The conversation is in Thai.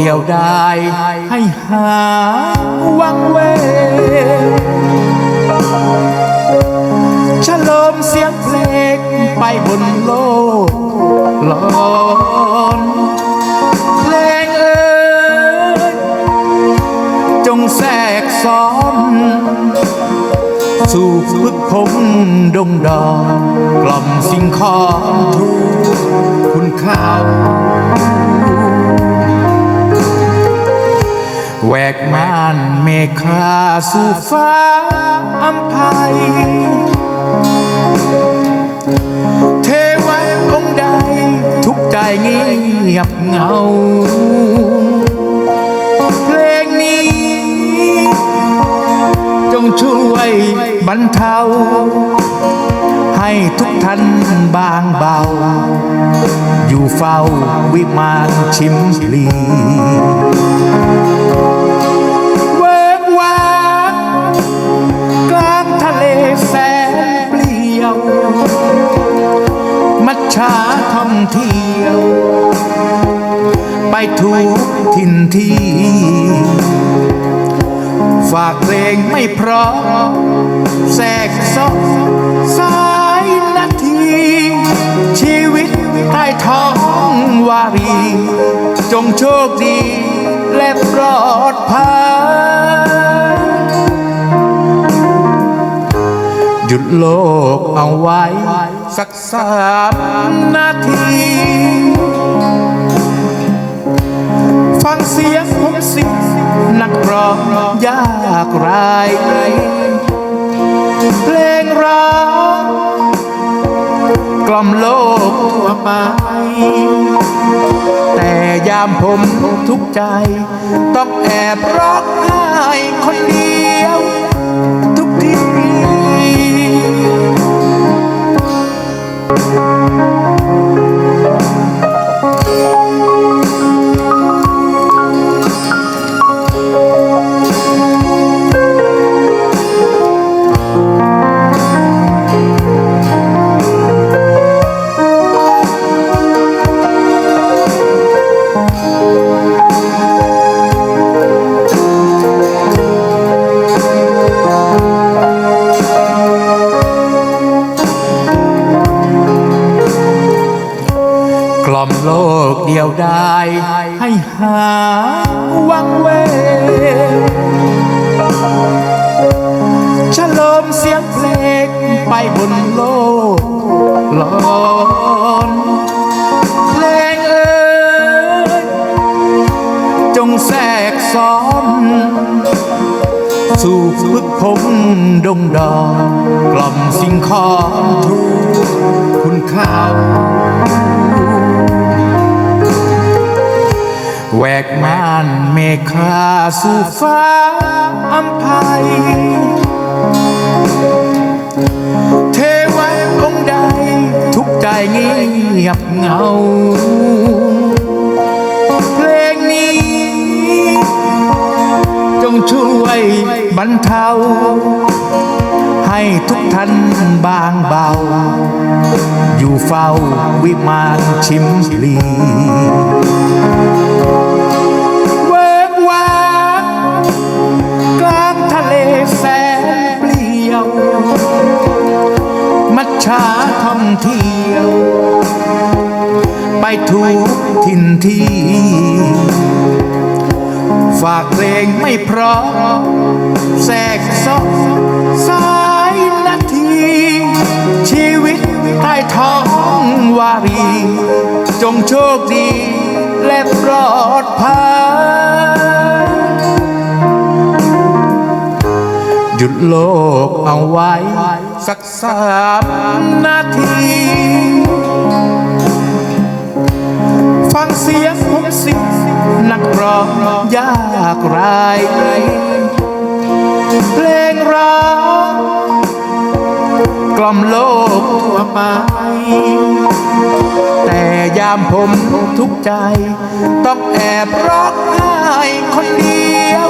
เดียวดายให้หาวังเวฉลมเสียงเพลงไปบนโลกหลอนเพลงเอ่ยจงแทรกซ้อนสู่พึกพงดงดอนกล่อมสิ่งของทูกคุณข้า แหวกม่านเมฆาสู่ฟ้าอัมภัย เทวันองค์ใด ทุกใจเงียบเงา เพลงนี้ จงช่วยบรรเทา ให้ทุกท่านบางเบา อยู่เฝ้าวิมานชิมพลี มัจฉาท่องเที่ยว ไปทุกถิ่นที่ ฝากเพลงไม่เพราะแทรกซอนสายนาที ชีวิตใต้ท้องวารี จงโชคดีและปลอดภัยหยุดโลกเอาไว้ สักสามนาที ฟังเสียงผมสินักร้องยากไรเพลงร้องกล่อมโลกทั่วไป แต่ยามผมทุกใจ ต้องแอบร้องไห้คนเดียว ล่อมโลกเดียวดายให้หาวังเวฉลมเสียงเพลงไปบนโลกลอนเพลงเอ่ยจงแทรกซ้อนสู่พึกพงดงดอนกล่อมสิ่งของทูกคุณข้า แหวกม่านเมฆาสู่ฟ้าอัมภัย เทวันองค์ใดทุกใจเงียบเงา เทาให้ทุกท่านบางเบา อยู่เฝ้าวิมานชิมพลีเวิกวางกลางทะเลแสนเปลี่ยว มัจฉาท่องเที่ยว ไปทุกถิ่นที่ ฝากเพลงไม่เพราะแทรกซอนสายนาที ชีวิตใต้ท้องวารี จงโชคดีและปลอดภัยหยุดโลกเอาไว้ สักสามนาที ฟังเสียงผมสิ นักร้องยากไรเพลงร้องกล่อมโลกทั่วไป แต่ยามผมทุกใจ ต้องแอบร้องไห้คนเดียว